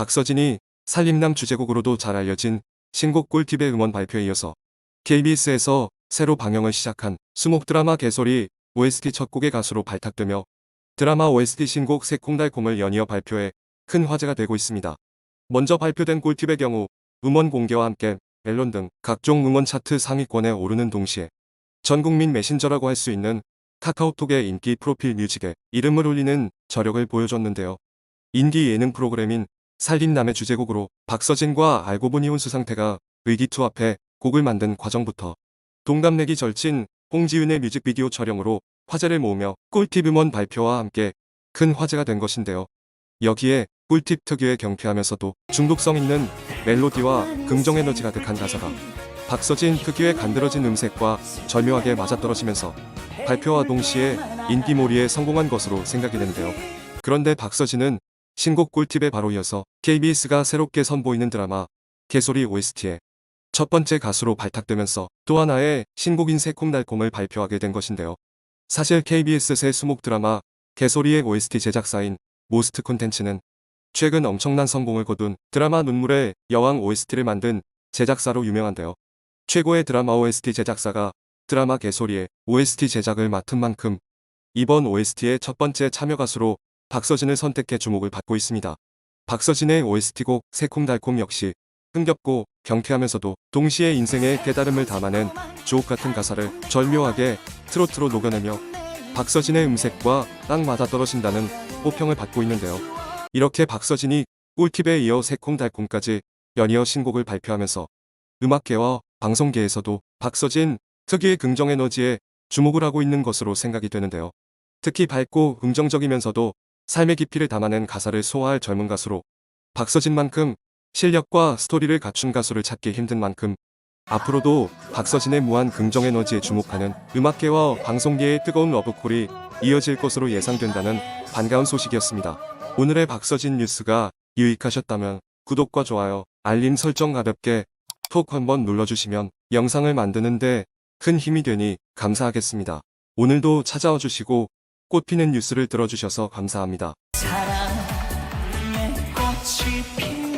박서진이 살림남 주제곡으로도 잘 알려진 신곡 꿀팁의 음원 발표에 이어서 KBS에서 새로 방영을 시작한 수목 드라마 개소리 OST 첫 곡의 가수로 발탁되며 드라마 OST 신곡 새콩달콩을 연이어 발표해 큰 화제가 되고 있습니다. 먼저 발표된 꿀팁의 경우 음원 공개와 함께 멜론 등 각종 음원 차트 상위권에 오르는 동시에 전 국민 메신저라고 할 수 있는 카카오톡의 인기 프로필 뮤직에 이름을 올리는 저력을 보여줬는데요. 인기 예능 프로그램인 살림남의 주제곡으로 박서진과 알고 보니 혼수 상태가 의기투합해 곡을 만든 과정부터 동갑내기 절친 홍지윤의 뮤직비디오 촬영으로 화제를 모으며 꿀팁 음원 발표와 함께 큰 화제가 된 것인데요. 여기에 꿀팁 특유의 경쾌하면서도 중독성 있는 멜로디와 긍정 에너지 가득한 가사가 박서진 특유의 간드러진 음색과 절묘하게 맞아떨어지면서 발표와 동시에 인기몰이에 성공한 것으로 생각이 되는데요. 그런데 박서진은 신곡 꿀팁에 바로 이어서 KBS가 새롭게 선보이는 드라마 개소리 OST에 첫 번째 가수로 발탁되면서 또 하나의 신곡인 새콤달콤을 발표하게 된 것인데요. 사실 KBS 새 수목 드라마 개소리의 OST 제작사인 모스트 콘텐츠는 최근 엄청난 성공을 거둔 드라마 눈물의 여왕 OST를 만든 제작사로 유명한데요. 최고의 드라마 OST 제작사가 드라마 개소리의 OST 제작을 맡은 만큼 이번 OST의 첫 번째 참여 가수로 박서진을 선택해 주목을 받고 있습니다. 박서진의 OST곡 새콤달콤 역시 흥겹고 경쾌하면서도 동시에 인생의 깨달음을 담아낸 주옥 같은 가사를 절묘하게 트로트로 녹여내며 박서진의 음색과 딱 맞아 떨어진다는 호평을 받고 있는데요. 이렇게 박서진이 꿀팁에 이어 새콤달콤까지 연이어 신곡을 발표하면서 음악계와 방송계에서도 박서진 특유의 긍정 에너지에 주목을 하고 있는 것으로 생각이 되는데요. 특히 밝고 긍정적이면서도 삶의 깊이를 담아낸 가사를 소화할 젊은 가수로 박서진만큼 실력과 스토리를 갖춘 가수를 찾기 힘든 만큼 앞으로도 박서진의 무한 긍정 에너지에 주목하는 음악계와 방송계의 뜨거운 러브콜이 이어질 것으로 예상된다는 반가운 소식이었습니다. 오늘의 박서진 뉴스가 유익하셨다면 구독과 좋아요, 알림 설정 가볍게 톡 한번 눌러주시면 영상을 만드는데 큰 힘이 되니 감사하겠습니다. 오늘도 찾아와 주시고 꽃피는 뉴스를 들어주셔서 감사합니다. 사랑의 꽃이 피